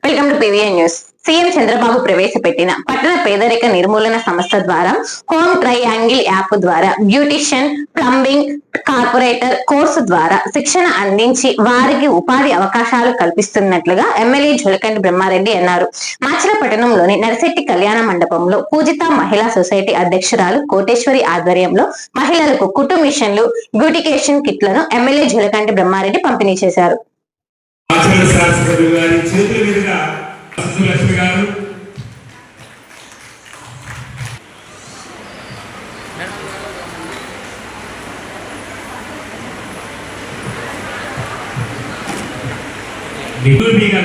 Welcome to PVN news CM Chandrababu ప్రవేశపెట్టిన పట్టణ పేదరిక నిర్మూలన సంస్థ ద్వారా హోమ్ ట్రయాంగిల్ యాప్ ద్వారా బ్యూటిషియన్ ప్లంబింగ్ కార్పొరేటర్ కోర్సు ద్వారా శిక్షణ అందించి వారికి ఉపాధి అవకాశాలు కల్పిస్తున్నట్లుగా ఎమ్మెల్యే జులకంటి బ్రహ్మారెడ్డి అన్నారు. మాచిలపట్నంలోని నరశెట్టి కళ్యాణ మండపంలో పూజిత మహిళా సొసైటీ అధ్యక్షురాలు కోటేశ్వరి ఆధ్వర్యంలో మహిళలకు కుటుంబ మిషన్లు బ్యూటికేషన్ కిట్లను ఎమ్మెల్యే జులకంటి బ్రహ్మారెడ్డి పంపిణీ చేశారు. ఆచరణ శాస్త్రజ్ఞులు గారి చేతుల మీదుగా లక్ష్మి గారు.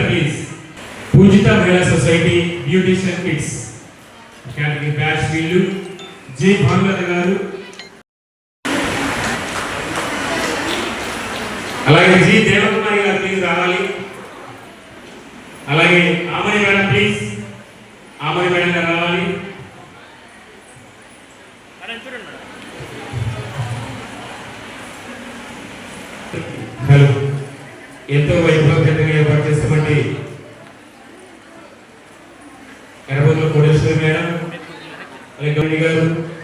ప్లీజ్ పూజిత మహిళా society beautician kids. Category batch వీళ్ళు. జే భానులత గారు. అలాగే జి దేవకుమారి గారు రావాలి. అలాగే Amani madam please. Amani madam garu రావాలి. హలో. ఎంతో వైభవంతంగా ఏర్పాటు చేస్తామండి ఎర్రబోతుల కోటేశ్వరి మేడం గారు.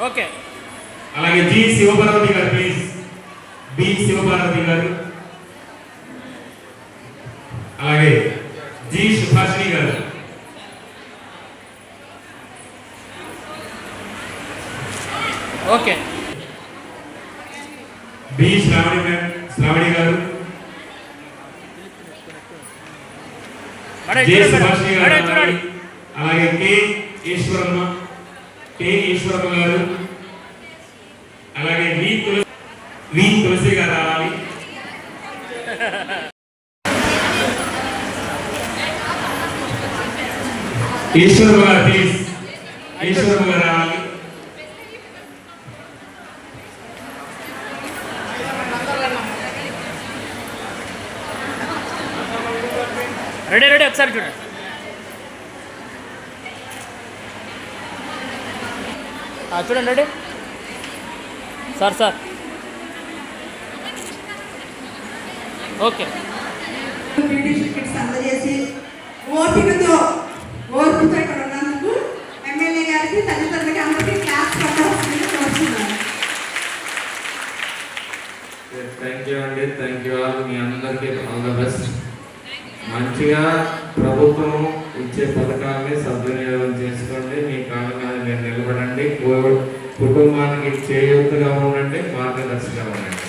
ఓకే. అలాగే G Sivaparvathi garu please be Shivaparvati గారు. అలాగే జి సుభాషిణి గారు. ఓకే. బి శ్రావణి గా- శ్రావణి గారు. మేడం జె చూడండి సుభాషిణి మేడం గారు మేడం చూడండి. అలాగే కే ఈశ్వరమ్మ. కే ఈశ్వరమ్మ గారు. అలాగే వి తులసి వి తులసి గారు రావాలి. ఈశ్వరమ్మ గారు ప్లీజ్ ఈశ్వరమ్మ గారు రావాలి. రెడీ రెడీ ఒకసారి చూడండి. చూడండి. Ready sir sir. Okay. British tickets అందజేసి ఓపికతో ఓర్పుతో ఇక్కడ ఉన్నందుకు ఎమ్మెల్యే గారికి తల్లిదండ్రులకి అందరికీ క్లాస్ కొట్టవలసిందిగా కోరుతున్నాను థ్యాంక్ యూ అండి థ్యాంక్ యూ ఆల్ మీ అందరికీ ఆల్ ద బెస్ట్ మంచిగా ప్రభుత్వం ఇచ్చే పథకాన్ని సద్వినియోగం చేసుకోండి. మీ కాళ్ళ మీద మీరు నిలబడండి. కుటుంబానికి చేయూతగా ఉండండి మార్గదర్శిగా ఉండండి.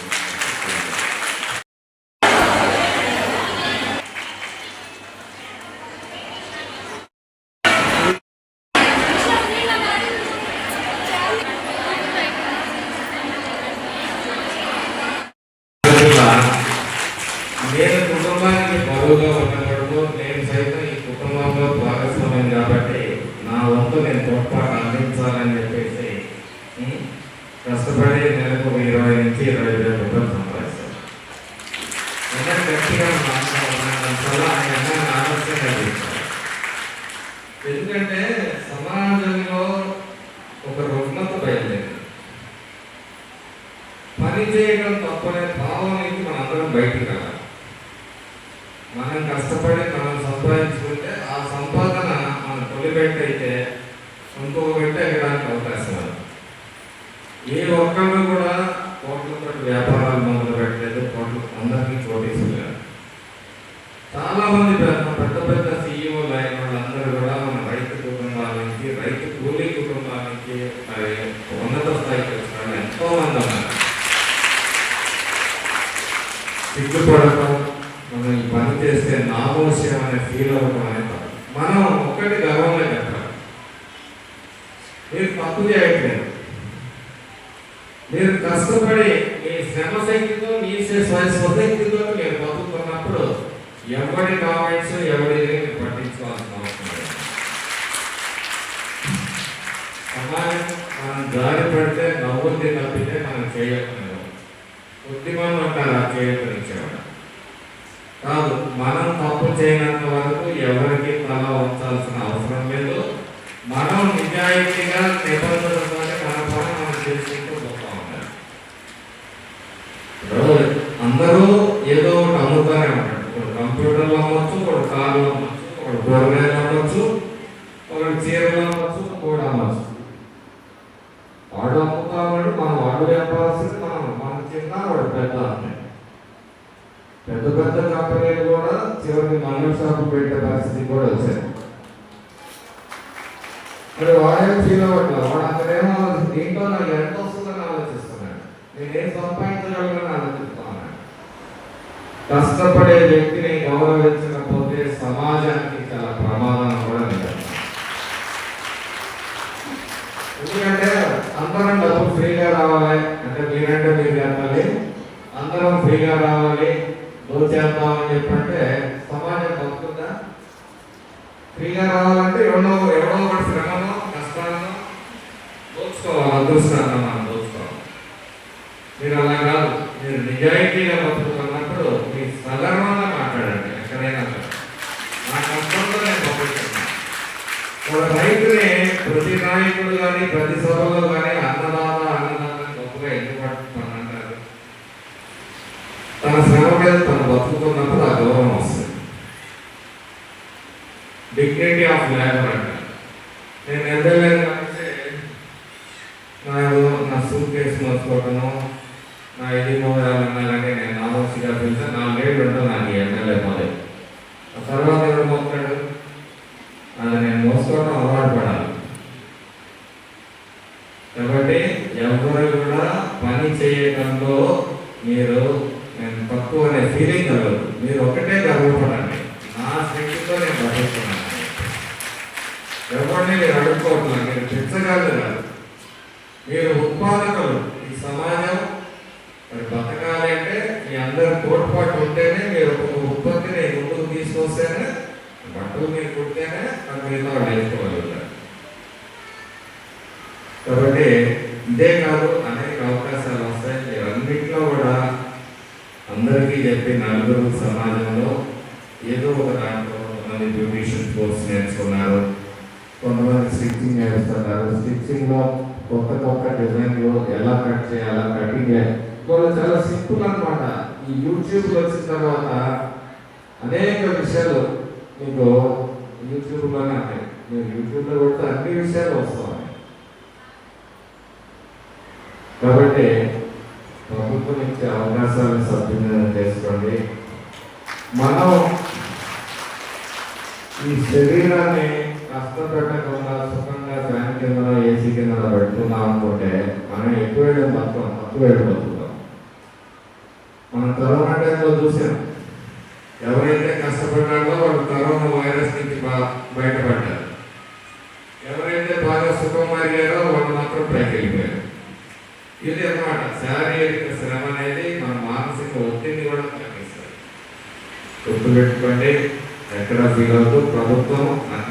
నేను కుటుంబానికి బరువుగా ఉన్నప్పుడు నేను సైతం ఈ కుటుంబంలో భాగస్వామ్యం కాబట్టి నా వంతు నేను తోడ్పాటు అందించాలని చెప్పేసి ఉం, కష్టపడి నెలకు ఇరవై నుంచి ఇరవై వేల రూపాయలు సంపాదిస్తారు ఎందుకంటే గట్టిగా మాట్లాడాలి ఆయన ఎందుకంటే సమాజంలో ఒక రుగ్మత బయలుదేరి పని చేయడం ఏ ఒక్కళ్ళు కూడా కోట్లతో వ్యాపారాలు మొదలు పెట్టలేదు కోట్లు అందరికీ చోటేసుకున్నారు చాలామంది పెద్ద పెద్ద పెద్ద సీఈఓలు అయిన వాళ్ళందరూ కూడా మన రైతు కుటుంబాల నుంచి రైతు కూలీ కుటుంబాల నుంచి మరి ఉన్నత స్థాయికి వచ్చిన ఎంతో మంది ఉన్నారు. సిగ్గుపడటం మనం ఈ పని చేస్తే నామోషం అనే ఫీల్ అవ్వడం అనేది మనం ఒక్కటి గర్వంగా చెప్పాలి. మీరు తప్పు చేయట్లేదు మీరు కష్టపడి మీ శ్రమ శక్తితో మీ స్వశక్తితో మీరు బతుకుతున్నప్పుడు ఎవరి కామెంట్స్ ఎవరి పట్టించుకోవాల్సిన అవసరం లేదు. మనం దారి పడితే నవ్వుంది తప్పితే మనం చేయకుండా బుద్ధిమాన్ అంటారు ఆ చేయకుండా కాదు మనం తప్పు చేయనంత వరకు ఎవరికి తల ఉంచాల్సిన అవసరం లేదు. మనం నిజాయితీగా నిబంధనలతో మన పని మనం చేసి అందరూ ఏదో ఒకటి అమ్ముతానే ఉంటాడు ఒకడు కంప్యూటర్లు అమ్మొచ్చు ఒకడు కార్లు అమ్మొచ్చు ఒకడు కూరగాయలు అమ్మొచ్చు ఒకడు చీరలు అమ్మొచ్చు కూడా అమ్మొచ్చు. వాడు అమ్ముతా మనం వాడు వ్యాపారస్తులు మనం. మన చిన్న వాడు పెద్ద అన్నాడు పెద్ద పెద్ద కంపెనీలు కూడా చివరికి మంగళ షాపు పెట్టే పరిస్థితి కూడా వచ్చాయి. మరి వాడే ఫీల్ అవ్వట్లేదు. వాడు కష్టపడే వ్యక్తిని గౌరవించకపోతే సమాజానికి చాలా ప్రమాదం కూడా ఎందుకంటే అందరం డబ్బు ఫ్రీగా రావాలి. అంటే మీరంటే మీరు కట్టాలి అందరం ఫ్రీగా రావాలి. దోచేద్దామని చెప్పంటే సమాజం బతుకుందా ఫ్రీగా రావాలంటే ఎవడో ఎవడో ఒకటి శ్రమను కష్టాలను దోచుకోవాలి. అదృష్టాన్ని మనం దోచుకోవాలి. మీరు అలా కాదు. మీరు నిజాయితీగా బతుకుతున్నప్పుడు మీ సగర్వంగా మాట్లాడండి ఎక్కడైనా సరే. నా కష్టంతో నేను పంపిస్తున్నాను ఒక రైతుని ప్రతి నాయకుడు కానీ ప్రతి సభలో కానీ అన్నదాన అన్నదాత గొప్పగా ఎందుకు అంటారు తన శ్రమ మీద తను బతుకుతున్నప్పుడు ఆ గౌరవం వస్తుంది. డిగ్నిటీ ఆఫ్ లేబర్ అంటారు. నేను ఎమ్మెల్యే కాబట్టి నాకు నా సూట్ కేసు మర్చిపోవటము నా ఇది మోదాలు అన్నారంటే నేను నామోసిగా పిలిస్తే నాలుగేళ్ళు ఉంటుంది నాకు ఈ ఎమ్మెల్యే పదవి ఆ తర్వాత ఎవరు మోస్తాడు అది నేను అలవాటు పడాలి కాబట్టి ఎవరు కూడా పని చేయటంలో మీరు నేను తక్కువ అనే ఫీలింగ్ కలగదు. మీరు ఒకటే గర్వపడండి. నా శక్తితో నేను గర్వపడాను ఎవరిని మీరు అడుక్కోవట్లేదు మీరు పెంచగలరు కాదు. మీరు ఉత్పాదకులు. ఈ సమాజం మరి బతకాలి అంటే మీ అందరి తోడ్పాటు ఉంటేనే మీరు ఒక ఉత్పత్తిని ముందుకు తీసుకొస్తేనే బట్టలు మీరు కుడితేనే అది మీతో నేర్చుకోగలుగుతారు కాబట్టి ఇదే కాదు అనేక అవకాశాలు వస్తాయి. మీరు అన్నింటిలో కూడా అందరికీ చెప్పి నలుగురు సమాజంలో ఏదో ఒక దాంట్లో కొంతమంది బ్యూటిషియన్ కోర్స్ నేర్చుకున్నారు. కొంతమంది స్టిచ్చింగ్ నేర్చుకున్నారు. స్టిచ్చింగ్లో కొత్త కొత్త డిజైన్లు ఎలా కట్ చేయాలా కటింగ్ వాళ్ళు చాలా సింపుల్ అనమాట ఈ యూట్యూబ్ వచ్చిన తర్వాత అనేక విషయాలు మీకు యూట్యూబ్లోనే ఉన్నాయి మీరు యూట్యూబ్లో కొడితే అన్ని విషయాలు వస్తున్నాయి కాబట్టి ప్రభుత్వం ఇచ్చే అవకాశాలను సద్వినియోగం చేసుకోండి. మనం ఈ శరీరాన్ని కష్టపెట్టకుండా సుఖంగా ఫ్యాన్ కింద ఏసీ కింద పెడుతున్నాం అనుకుంటే మనం ఎక్కువ వేయడం తక్కువ వెళ్ళిపోతున్నాం మనం కరోనా టైంలో చూసాం ఎవరైతే కష్టపడ్డారో వాళ్ళు కరోనా వైరస్ నుంచి బా- బయటపడ్డారు ఎవరైతే బాగా సుఖం మారారో వాళ్ళు మాత్రం పైకి వెళ్ళిపోయారు ఇది అన్నమాట శారీరక శ్రమ అనేది మన మానసిక ఒత్తిడిని కూడా తగ్గిస్తుంది గుర్తుపెట్టుకోండి ఎక్కడ ఫీల్ అవుతూ ప్రభుత్వం అన్ని